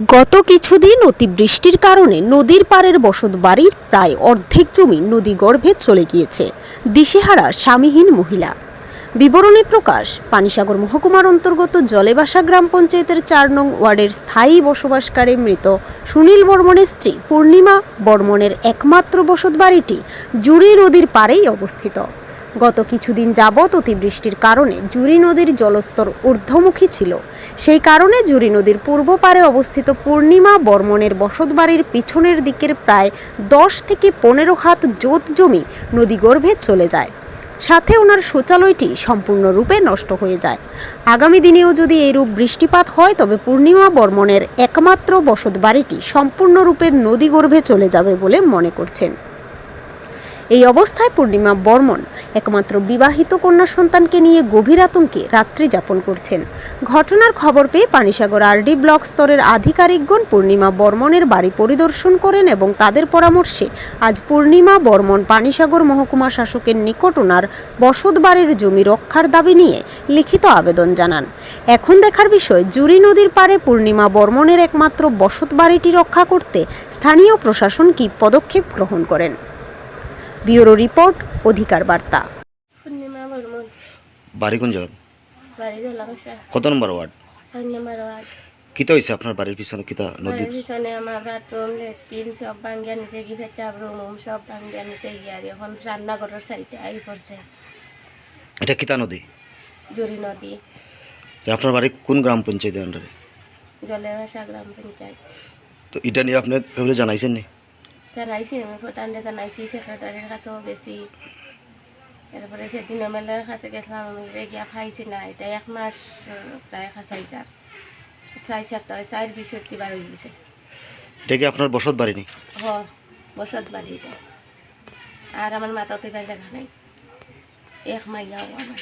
গত কিছুদিন অতিবৃষ্টির কারণে নদীর পাড়ের বসত বাড়ির প্রায় অর্ধেক জমি নদী গর্ভে চলে গিয়েছে। দিশেহারা স্বামীহীন মহিলা। বিবরণী প্রকাশ, পানিসাগর মহকুমার অন্তর্গত জলেবাসা গ্রাম পঞ্চায়েতের চার নং ওয়ার্ডের স্থায়ী বসবাসকারী মৃত সুনীল বর্মনের স্ত্রী পূর্ণিমা বর্মনের একমাত্র বসত বাড়িটি জুড়ি নদীর পাড়েই অবস্থিত। গত কিছুদিন যাবৎ অতিবৃষ্টির কারণে জুরি নদীর জলস্তর ঊর্ধ্বমুখী ছিল। সেই কারণে জুরি নদীর পূর্ব পারে অবস্থিত পূর্ণিমা বর্মনের বসতবাড়ির পিছনের দিকের প্রায় দশ থেকে পনেরো হাত জোত জমি নদীগর্ভে চলে যায়। সাথে ওনার শৌচালয়টি সম্পূর্ণরূপে নষ্ট হয়ে যায়। আগামী দিনেও যদি এইরূপ বৃষ্টিপাত হয়, তবে পূর্ণিমা বর্মনের একমাত্র বসতবাড়িটি সম্পূর্ণরূপে নদীগর্ভে চলে যাবে বলে মনে করছেন। এই অবস্থায় পূর্ণিমা বর্মন, একমাত্র বিবাহিত কন্যা সন্তানকে নিয়ে গভীর আতঙ্কে রাত্রি যাপন করছেন। ঘটনার খবর পেয়ে পানিসাগর আরডি ব্লক স্তরের আধিকারিকগণ পূর্ণিমা বর্মনের বাড়ি পরিদর্শন করেন এবং তাদের পরামর্শে আজ পূর্ণিমা বর্মন পানিসাগর মহকুমা শাসকের নিকট ওনার বসত বাড়ির জমি রক্ষার দাবি নিয়ে লিখিত আবেদন জানান। এখন দেখার বিষয়, জুরি নদীর পাড়ে পূর্ণিমা বর্মনের একমাত্র বসত বাড়িটি রক্ষা করতে স্থানীয় প্রশাসন কি পদক্ষেপ গ্রহণ করেন? ব্যুরো রিপোর্ট অধিকার বার্তা। বাড়ি কোন জায়গা কত নম্বর ওয়ার্ড? কিতা হয়েছে আপনার বাড়ির পিছনে কিতা নদী? পিছনে আমার বাথরুম লেট্রিন সব ভাঙ্গিয়া নিচে গিয়ে ফেচাপ রুম সব ভাঙ্গিয়া নিচে গিয়ে আর এখন রান্নাঘরের সাইডে আই পড়ছে এটা কিতা নদী? জুরি নদী। আপনার বাড়ি কোন গ্রাম পঞ্চায়েতের আন্ডারে জলেবাসা গ্রাম পঞ্চায়েত। তো এটা নিয়ে আপনি জানাইছেন নি? জানাইছি আমি প্রধানরে জানাইছি সেক্রেটারির কাছেও গেছি এরপরে সেদিন এমএলএর কাছে গেছিলাম যে গিয়া খাইছি না এটা এক মাস প্রায় খাসাই যার চাই সপ্তাহ চার বিশক্তি বার হয়ে গেছে এটা কি আপনার বসত বাড়ি নেই হ বসত বাড়ি এটা আর আমার মাথা তো জায়গা নাই এক মাইয়াও আমার